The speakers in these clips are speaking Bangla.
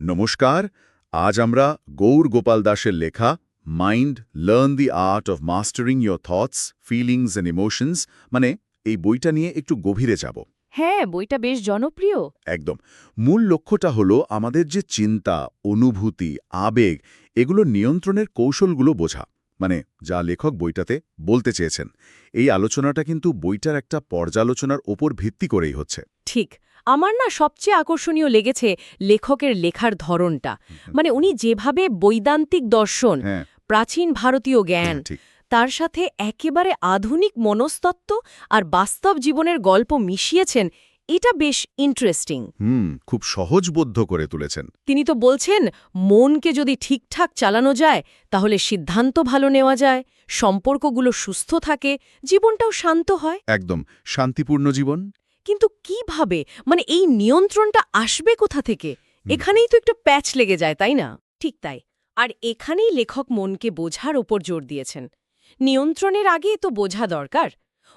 নমস্কার আজ আমরা গৌর গোপাল দাসের লেখা mind learn the art of mastering your thoughts feelings and emotions মানে এই বইটা নিয়ে একটু গভীরে যাব। হ্যাঁ বইটা বেশ জনপ্রিয়। একদম। মূল লক্ষ্যটা হলো আমাদের যে চিন্তা অনুভূতি আবেগ এগুলো নিয়ন্ত্রণের কৌশলগুলো বোঝা মানে যা লেখক বইটাতে বলতে চেয়েছেন। এই আলোচনাটা কিন্তু বইটার একটা পর্যালোচনার ওপর ভিত্তি করেই হচ্ছে। ঠিক। আমার না সবচেয়ে আকর্ষণীয় লেগেছে লেখকের লেখার ধরনটা। মানে উনি যেভাবে বৈদান্তিক দর্শন হ্যাঁ। প্রাচীন ভারতীয় জ্ঞান তার সাথে একেবারে আধুনিক মনস্তত্ত্ব আর বাস্তব জীবনের গল্প মিশিয়েছেন এটা বেশ ইন্টারেস্টিং হুম খুব সহজবোধ্য করে তুলেছেন। তিনি তো বলছেন মনকে যদি ঠিকঠাক চালানো যায় তাহলে সিদ্ধান্ত ভালো নেওয়া যায় সম্পর্কগুলো সুস্থ থাকে জীবনটাও শান্ত হয়। একদম শান্তিপূর্ণ জীবন। কিন্তু কীভাবে? মানে এই নিয়ন্ত্রণটা আসবে কোথা থেকে? এখানেই তো একটু প্যাচ লেগে যায় তাই না? ঠিক তাই। আর এখানেই লেখক মনকে বোঝার ওপর জোর দিয়েছেন। নিয়ন্ত্রণের আগে তো বোঝা দরকার।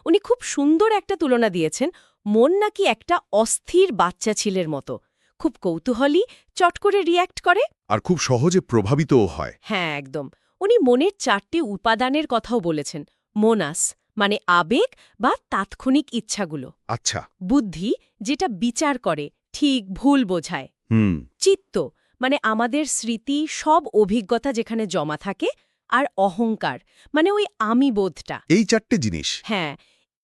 উনি খুব সুন্দর একটা তুলনা দিয়েছেন মন নাকি একটা অস্থির বাচ্চা ছিলের মতো। খুব কৌতূহলী চট করে রিয়্যাক্ট করে। আর খুব সহজে প্রভাবিতও হয়। হ্যাঁ একদম। উনি মনের চারটি উপাদানের কথাও বলেছেন মোনাস। মানে আবেগ বা তাৎক্ষণিক ইচ্ছাগুলো। আচ্ছা। বুদ্ধি যেটা বিচার করে ঠিক ভুল বোঝায়। হুম। চিত্ত মানে আমাদের স্মৃতি সব অভিজ্ঞতা যেখানে জমা থাকে আর অহংকার মানে ওই আমি বোধটা। এই চারটে জিনিস। হ্যাঁ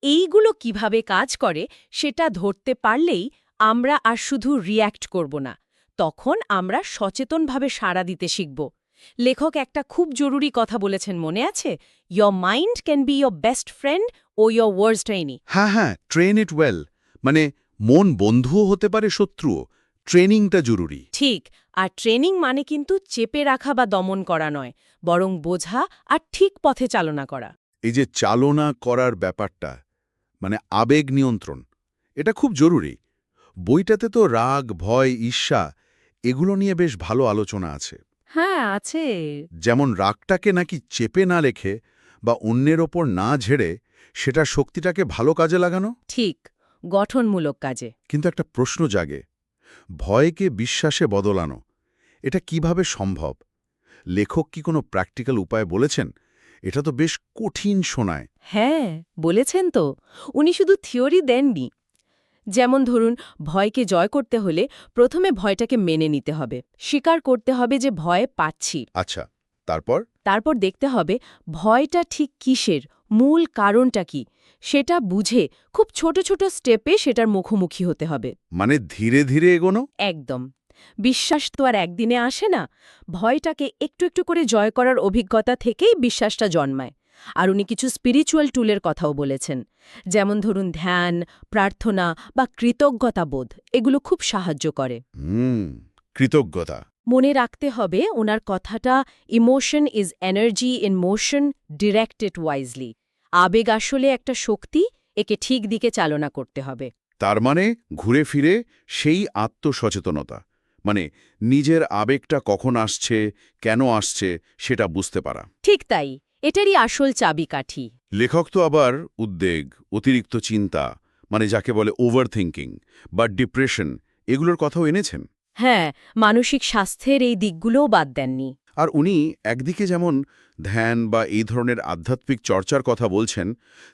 এইগুলো কীভাবে কাজ করে সেটা ধরতে পারলেই আমরা আর শুধু রিয়্যাক্ট করব না। তখন আমরা সচেতনভাবে সাড়া দিতে শিখব। লেখক একটা খুব জরুরি কথা বলেছেন মনে আছে? Your mind can be your best friend O your worst enemy হ্যাঁ হ্যাঁ ট্রেন ইট ওয়েল মানে মন বন্ধুও হতে পারে শত্রুও। ট্রেনিংটা জরুরি। ঠিক আর ট্রেনিং মানে কিন্তু চেপে রাখা বা দমন করা নয় বরং বোঝা আর ঠিক পথে চালনা করা। এই যে চালনা করার ব্যাপারটা মানে আবেগ নিয়ন্ত্রণ এটা খুব জরুরি। বইটাতে তো রাগ ভয় ঈর্ষা এগুলো নিয়ে বেশ ভালো আলোচনা আছে। হ্যাঁ আছে। যেমন রাগটাকে নাকি চেপে না রেখে বা অন্যের ওপর না ঝেড়ে সেটা শক্তিটাকে ভালো কাজে লাগানো? ঠিক গঠনমূলক কাজে। কিন্তু একটা প্রশ্ন জাগে ভয়কে বিশ্বাসে বদলানো এটা কীভাবে সম্ভব? লেখক কি কোনো প্র্যাকটিক্যাল উপায় বলেছেন? এটা তো বেশ কঠিন শোনায়। হ্যাঁ বলেছেন তো। উনি শুধু থিওরি দেননি। যেমন ধরুন ভয়কে জয় করতে হলে প্রথমে ভয়টাকে মেনে নিতে হবে। স্বীকার করতে হবে যে ভয় পাচ্ছি। আচ্ছা তারপর? তারপর দেখতে হবে ভয়টা ঠিক কিসের মূল কারণটা কি? সেটা বুঝে খুব ছোট ছোট স্টেপে সেটার মুখোমুখি হতে হবে। মানে ধীরে ধীরে এগোনো? একদম। বিশ্বাস তো আর একদিনে আসে না। ভয়টাকে একটু একটু করে জয় করার অভিজ্ঞতা থেকেই বিশ্বাসটা জন্মায়। আর উনি কিছু স্পিরিচুয়াল টুলের কথাও বলেছেন। যেমন ধরুন ধ্যান প্রার্থনা বা কৃতজ্ঞতা বোধ এগুলো খুব সাহায্য করে। হুম কৃতজ্ঞতা। মনে রাখতে হবে ওনার কথাটা emotion is energy in motion directed wisely আবেগ আসলে একটা শক্তি একে ঠিক দিকে চালনা করতে হবে। তার মানে ঘুরে ফিরে সেই আত্মসচেতনতা মানে নিজের আবেগটা কখন আসছে কেন আসছে সেটা বুঝতে পারা। ঠিক তাই। এটারই আসল চাবিকাঠি। লেখক তো আবার উদ্বেগ অতিরিক্ত চিন্তা মানে যাকে বলে ওভার থিঙ্কিং বা ডিপ্রেশন এগুলোর কথাও এনেছেন? হ্যাঁ মানসিক স্বাস্থ্যের এই দিকগুলোও বাদ দেননি। আর উনি একদিকে যেমন ধ্যান বা এই ধরনের আধ্যাত্মিক চর্চার কথা বলছেন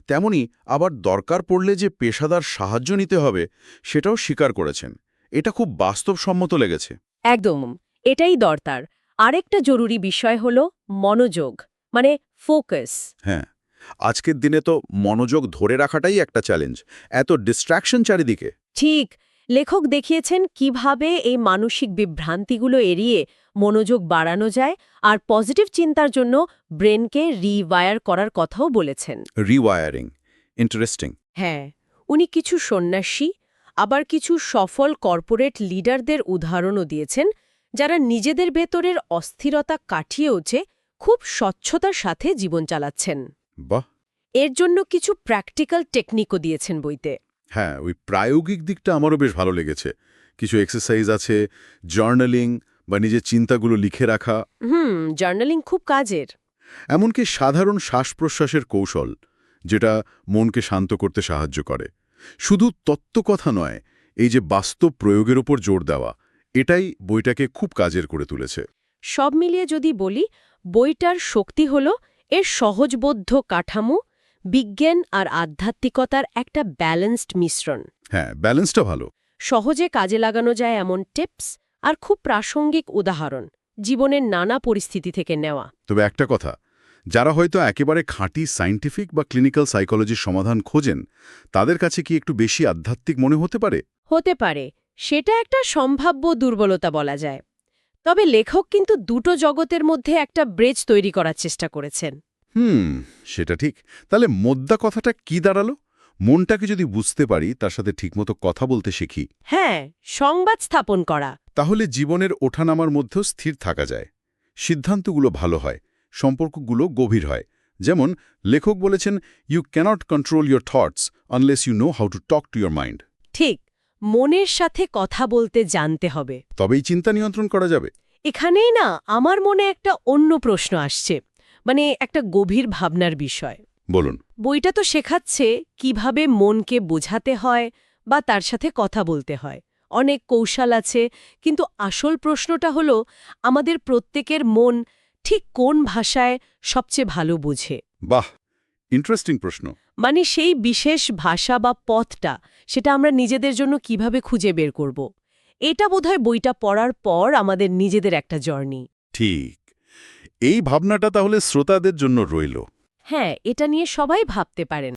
তেমনি আবার দরকার পড়লে যে পেশাদার সাহায্য নিতে হবে সেটাও স্বীকার করেছেন। এটা খুব বাস্তবসম্মত লেগেছে। একদম এটাই দরকার। আরেকটা জরুরি বিষয় হল মনোযোগ মানে ফোকাস। হ্যাঁ আজকের দিনে তো মনোযোগ ধরে রাখাটাই একটা চ্যালেঞ্জ। এত ডিস্ট্র্যাকশন চারিদিকে। ঠিক লেখক দেখিয়েছেন কীভাবে এই মানসিক বিভ্রান্তিগুলো এড়িয়ে মনোযোগ বাড়ানো যায় আর পজিটিভ চিন্তার জন্য ব্রেনকে রিওয়ায়ার করার কথাও বলেছেন। Rewiring interesting. হ্যাঁ উনি কিছু সন্ন্যাসী আবার কিছু সফল কর্পোরেট লিডারদের উদাহরণও দিয়েছেন যারা নিজেদের ভেতরের অস্থিরতা কাটিয়েওছে খুব স্বচ্ছতার সাথে জীবন চালাচ্ছেন। বাহ! এর জন্য কিছু প্র্যাকটিক্যাল টেকনিকও দিয়েছেন বইতে। হ্যাঁ ওই প্রায়োগিক দিকটা আমারও বেশ ভালো লেগেছে। কিছু এক্সারসাইজ আছে জার্নালিং বা নিজের চিন্তাগুলো লিখে রাখা। হুম জার্নালিং খুব কাজের। এমনকি সাধারণ শ্বাস-প্রশ্বাসের কৌশল যেটা মনকে শান্ত করতে সাহায্য করে। শুধু তত্ত্ব কথা নয় এই যে বাস্তব প্রয়োগের ওপর জোর দেওয়া এটাই বইটাকে খুব কাজের করে তুলেছে। সব মিলিয়ে যদি বলি বইটার শক্তি হল এর সহজবোধ্য কাঠামো বিজ্ঞান আর আধ্যাত্মিকতার একটা ব্যালেন্সড মিশ্রণ। হ্যাঁ ব্যালেন্সটা ভালো। সহজে কাজে লাগানো যায় এমন টিপস আর খুব প্রাসঙ্গিক উদাহরণ জীবনের নানা পরিস্থিতি থেকে নেওয়া। তবে একটা কথা যারা হয়তো একেবারে খাঁটি সাইন্টিফিক বা ক্লিনিক্যাল সাইকোলজির সমাধান খোঁজেন তাদের কাছে কি একটু বেশি আধ্যাত্মিক মনে হতে পারে? হতে পারে সেটা একটা সম্ভাব্য দুর্বলতা বলা যায়। তবে লেখক কিন্তু দুটো জগতের মধ্যে একটা ব্রেজ তৈরি করার চেষ্টা করেছেন। হুম সেটা ঠিক। তাহলে মোদ্দা কথাটা কি দাঁড়াল? মনটাকে যদি বুঝতে পারি তার সাথে ঠিকমতো কথা বলতে শিখি। হ্যাঁ সংবাদ স্থাপন করা। তাহলে জীবনের ওঠানামার মধ্যেও স্থির থাকা যায়। সিদ্ধান্তগুলো ভালো হয় সম্পর্কগুলো গভীর হয়। যেমন লেখক বলেছেন you can't control your thoughts unless you know how to talk to your mind ঠিক মনের সাথে কথা বলতে জানতে হবে। তবেই চিন্তা নিয়ন্ত্রণ করা যাবে। এখানেই না আমার মনে একটা অন্য প্রশ্ন আসছে। মানে একটা গভীর ভাবনার বিষয়। বলুন। বইটা তো শেখাচ্ছে কীভাবে মনকে বোঝাতে হয় বা তার সাথে কথা বলতে হয়। অনেক কৌশল আছে কিন্তু আসল প্রশ্নটা হলো আমাদের প্রত্যেকের মন ঠিক কোন ভাষায় সবচেয়ে ভালো বোঝে? বাহ! ইন্টারেস্টিং প্রশ্ন। মানে সেই বিশেষ ভাষা বা পথটা সেটা আমরা নিজেদের জন্য কীভাবে খুঁজে বের করব। এটা বোধহয় বইটা পড়ার পর আমাদের নিজেদের একটা জার্নি। ঠিক। এই ভাবনাটা তাহলে শ্রোতাদের জন্য রইল। হ্যাঁ এটা নিয়ে সবাই ভাবতে পারেন।